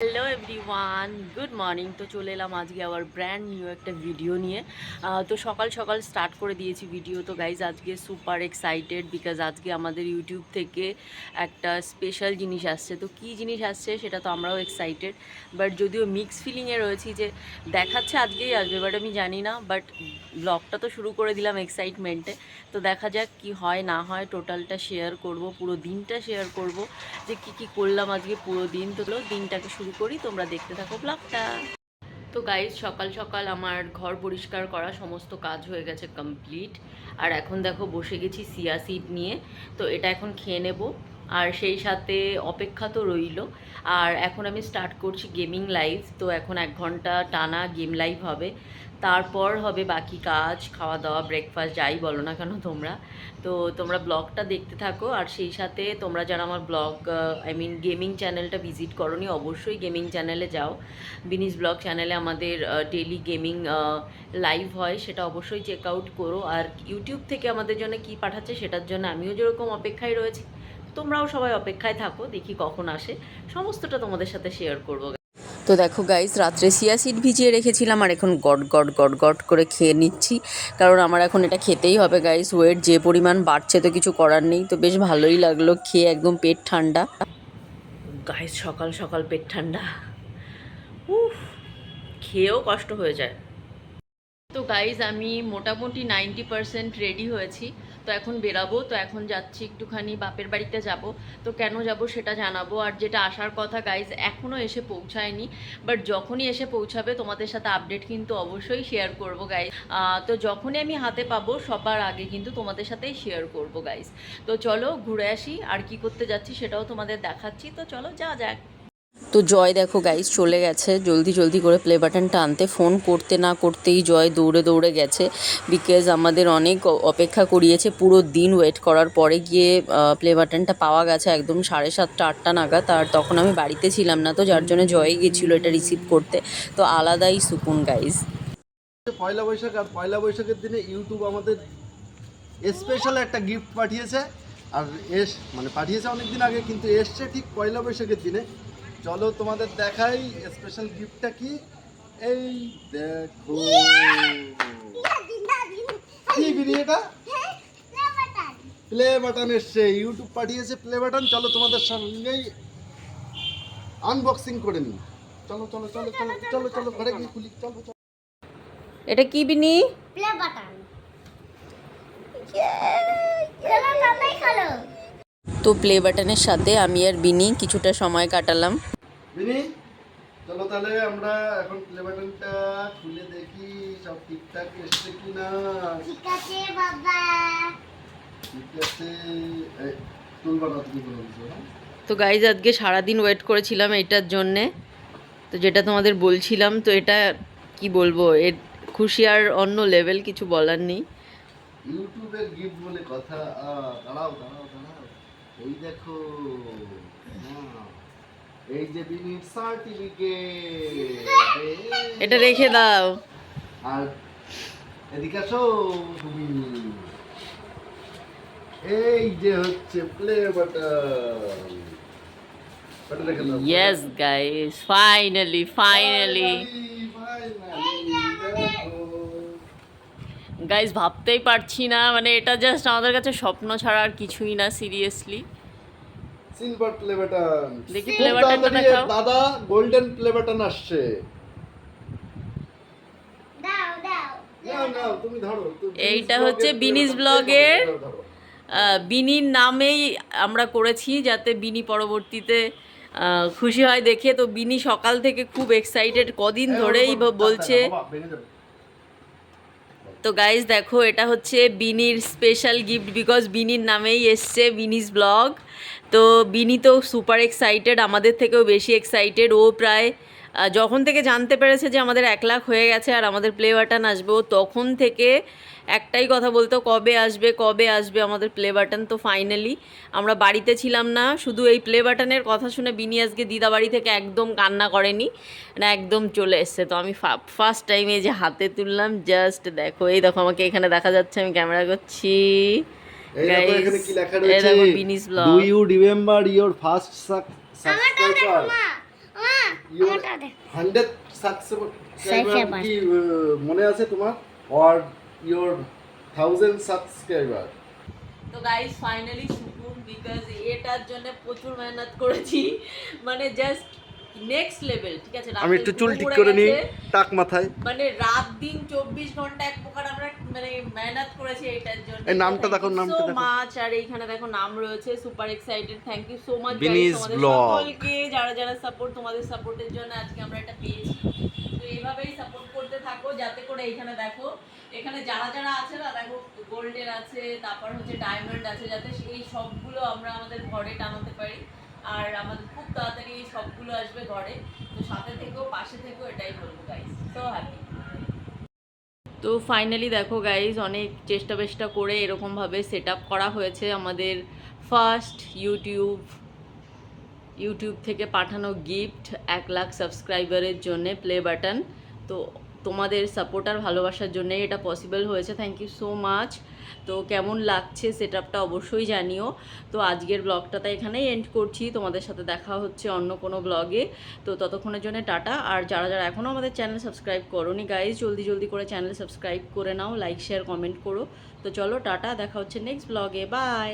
Hello everyone good morning তো চলে এলাম আজকে আবার ব্র্যান্ড নিউ একটা ভিডিও নিয়ে। তো সকাল সকাল স্টার্ট করে দিয়েছি ভিডিও তো গাইজ আজকে সুপার এক্সাইটেড বিকজ আজকে আমাদের ইউটিউব থেকে একটা স্পেশাল জিনিস আসছে। তো কী জিনিস আসছে সেটা তো আমরাও এক্সাইটেড বাট যদিও মিক্স ফিলিংয়ে রয়েছি যে দেখাচ্ছে আজকেই আসবে বাট আমি জানি না। বাট ব্লগটা তো শুরু করে দিলাম এক্সাইটমেন্টে তো দেখা যাক কি হয়, না হয় টোটালটা শেয়ার করব, পুরো দিনটা শেয়ার করব যে কি কি করলাম আজকে পুরো দিন। তো দিনটাকে শুরু করি, তোমরা দেখতে থাকো ব্লগটা। তো গাইজ সকাল সকাল আমার ঘর পরিষ্কার করা সমস্ত কাজ হয়ে গেছে কমপ্লিট আর এখন দেখো, বসে গেছি সিয়া সিড নিয়ে। তো এটা এখন খেয়ে নেব। আর সেই সাথে অপেক্ষা তো রইল। আর এখন আমি স্টার্ট করছি গেমিং লাইভ তো এখন এক ঘণ্টা টানা গেম লাইভ হবে। তারপর হবে বাকি কাজ খাওয়া দাওয়া ব্রেকফাস্ট যাই বলো না কেন তোমরা। তো তোমরা ব্লগটা দেখতে থাকো, আর সেই সাথে তোমরা যারা আমার ব্লগ আই মিন গেমিং চ্যানেলটা ভিজিট করনি, অবশ্যই গেমিং চ্যানেলে যাও। বিনিস ব্লগ চ্যানেলে আমাদের ডেলি গেমিং লাইভ হয়, সেটা অবশ্যই চেক আউট করো। আর ইউটিউব থেকে আমাদের জন্য কি পাঠাচ্ছে, সেটার জন্য আমিও যেরকম অপেক্ষায় রয়েছি তোমরাও সবাই অপেক্ষায় থাকো দেখি কখন আসে। সমস্তটা তোমাদের সাথে শেয়ার করব। তো দেখো গাইস রাত্রে সিয়া সিড ভিজিয়ে রেখেছিলাম আর এখন গট গট গট গট করে খেয়ে নিচ্ছি। কারণ আমার এখন এটা খেতেই হবে গাইস ওয়েট যে পরিমাণ বাড়ছে তো কিছু করার নেই। তো বেশ ভালোই লাগল খেয়ে একদম পেট ঠান্ডা। গাইস সকাল সকাল পেট ঠান্ডা। উফ খেয়েও কষ্ট হয়ে যায়। তো গাইজ আমি মোটামুটি নাইনটি পারসেন্ট রেডি হয়েছি। তো এখন বেরাবো, তো এখন যাচ্ছি একটুখানি বাপের বাড়িতে যাব। তো কেন যাব সেটা জানাব। আর যেটা আসার কথা গাইজ এখনও এসে পৌঁছায়নি। বাট যখনই এসে পৌঁছাবে, তোমাদের সাথে আপডেট কিন্তু অবশ্যই শেয়ার করব গাইজ তো যখনই আমি হাতে পাবো, সবার আগে কিন্তু তোমাদের সাথেই শেয়ার করব গাইজ তো চলো ঘুরে আসি, আর কি করতে যাচ্ছি সেটাও তোমাদের দেখাচ্ছি। তো চলো, যা যাক। তো জয় দেখো গাইজ চলে গেছে। জলদি জলদি করে প্লে বাটনটা আনতে। ফোন করতে না করতেই জয় দৌড়ে দৌড়ে গেছে। বিকজ আমাদের অনেক অপেক্ষা করিয়েছে। পুরো দিন ওয়েট করার পরে গিয়ে প্লে বাটনটা পাওয়া গেছে একদম সাড়ে সাতটা, আটটা নাগাদ। আর তখন আমি বাড়িতে ছিলাম না, তো যার জন্য জয় গেছিল এটা রিসিভ করতে। তো আলাদাই সুকুন গাইজ পয়লা বৈশাখ আর পয়লা বৈশাখের দিনে ইউটিউব আমাদের স্পেশাল একটা গিফট পাঠিয়েছে। আর এস মানে পাঠিয়েছে অনেক দিন আগে, কিন্তু এসছে ঠিক পয়লা বৈশাখের দিনে। চলো তোমাদের দেখাই স্পেশাল গিফটটা কি। এই দেখো। কি বিড়ি এটা? প্লে বাটন এসছে। ইউটিউব পাঠিয়েছে প্লে বাটন চলো তোমাদের সঙ্গেই আনবক্সিং করে নিই। চলো চলো চলো চলো চলো চলো ঘরে গিয়ে খুলি। চলো চলো। এটা কি বিনি প্লে বাটন চলো তাড়াতাড়ি খেলো তো প্লে বাটনের সাথে আমি আর বিনি কিছুটা সময় কাটালাম। বিনি চলো তাহলে আমরা এখন খুলে দেখি সব ঠিকঠাক এসছে কি না ঠিক আছে বাবা। ঠিক আছে। তুলবা না তুমি তো গাইজ আজকে সারাদিন ওয়েট করেছিলাম এটার জন্যে। তো যেটা তোমাদের বলছিলাম তো এটা কি বলব এর খুশি আর অন্য লেভেল কিছু বলার নেই। ইউটিউবের গিফট বলে কথা। দাঁড়াও দাঁড়াও দাঁড়াও। এই দেখো। হ্যাঁ, এই যে বিনির সার্টিফিকেট এটা রেখে দাও। আর এদিকে আসো তুমি। এই যে হচ্ছে প্লে বাটন বাটন রেখে দাও। Yes guys finally finally guys ভাবতেই পারছি না মানে এটা জাস্ট আমাদের কাছে স্বপ্ন ছাড়া আর কিছুই না সিরিয়াসলি সিলভার প্লে বাটন দেখি টা দেখাও। দাদা গোল্ডেন প্লেবাটন আসছে দাও দাও নাও নাও তুমি ধরো এইটা হচ্ছে বিনিস ব্লগের বিনির নামেই আমরা করেছি যাতে বিনি পরবর্তীতে খুশি হয় দেখে তো বিনি সকাল থেকে খুব এক্সাইটেড কদিন ধরেই বলছে। তো গাইজ দেখো, এটা হচ্ছে বিনির স্পেশাল গিফট বিকজ বিনির নামেই এসছে বিনিস ব্লগ তো বিনি তো সুপার এক্সাইটেড আমাদের থেকেও বেশি এক্সাইটেড ও প্রায় যখন থেকে জানতে পেরেছে যে আমাদের এক লাখ হয়ে গেছে আর আমাদের প্লে বাটন আসবে ও তখন থেকে একটাই কথা বলতো কবে আসবে কবে আসবে আমাদের প্লে বাটন তো ফাইনালি আমরা বাড়িতে ছিলাম না শুধু এই প্লে বাটনের কথা শুনে বিনি আজকে দিদা বাড়ি থেকে একদম কান্না করেনি না একদম চলে এসছে। তো আমি ফার্স্ট টাইম এই যে হাতে তুললাম জাস্ট দেখো এই দেখো আমাকে এখানে দেখা যাচ্ছে আমি ক্যামেরা করছি। এই দেখো Guys, এখানে কি লেখা এই রয়েছে? দেখো Binis blog do you remember your first subscriber hundred subscriber কি মনে আছে তোমার? অর ইওর থাউজেন্ড সাবস্ক্রাইবার তো গাইস ফাইনালি সুকুন বিকজ এটার জন্য প্রচুর মেহনত করেছি। মানে জাস্ট নেক্সট লেভেল ঠিক আছে? আমি একটু চুল ঠিক করে নিই টাক মাথায়। মানে রাত দিন চব্বিশ ঘণ্টা এক প্রকার আমরা মানে মেহনত করেছি এটার জন্য। এই নামটা দেখো, নামটা দেখো। মাছ আর এইখানে দেখো নাম রয়েছে super excited thank you so much Binis সকলকে যারা যারা সাপোর্ট তোমাদের সাপোর্টের জন্য আজকে আমরা এটা পেয়েছি। তো এইভাবেই সাপোর্ট করতে থাকো যাতে করে এইখানে দেখো এখানে যারা যারা আছে না দেখো গোল্ডের আছে তারপর হচ্ছে ডায়মন্ড আছে যাতে এই সবগুলো আমরা আমাদের ঘরে টানাতে পারি। আর আমাদের খুব তাড়াতাড়ি এই সবগুলো আসবে ঘরে। তো সাথে থেকেও পাশে থেকেও এটাই বলব গাইস সো হ্যাপি তো ফাইনালি দেখো গাইজ অনেক চেষ্টা বেষ্টা করে এরকমভাবে সেট আপ করা হয়েছে আমাদের ফার্স্ট ইউটিউব ইউটিউব থেকে পাঠানো গিফট এক লাখ সাবস্ক্রাইবারের জন্যে প্লে বাটন তো তোমাদের সাপোর্ট আর ভালোবাসার জন্যই এটা পসিবল হয়েছে। থ্যাংক ইউ সো মাচ তো কেমন লাগছে সেট আপটা অবশ্যই জানিও। তো আজকের ব্লগটাতে এখানেই এন্ড করছি। তোমাদের সাথে দেখা হচ্ছে অন্য কোনো ব্লগে তো ততক্ষণের জন্য টাটা। আর যারা যারা এখনও আমাদের চ্যানেল সাবস্ক্রাইব করোনি গাইজ জলদি জলদি করে চ্যানেল সাবস্ক্রাইব করে নাও। লাইক শেয়ার কমেন্ট করো। তো চলো, টাটা। দেখা হচ্ছে নেক্সট ব্লগে বাই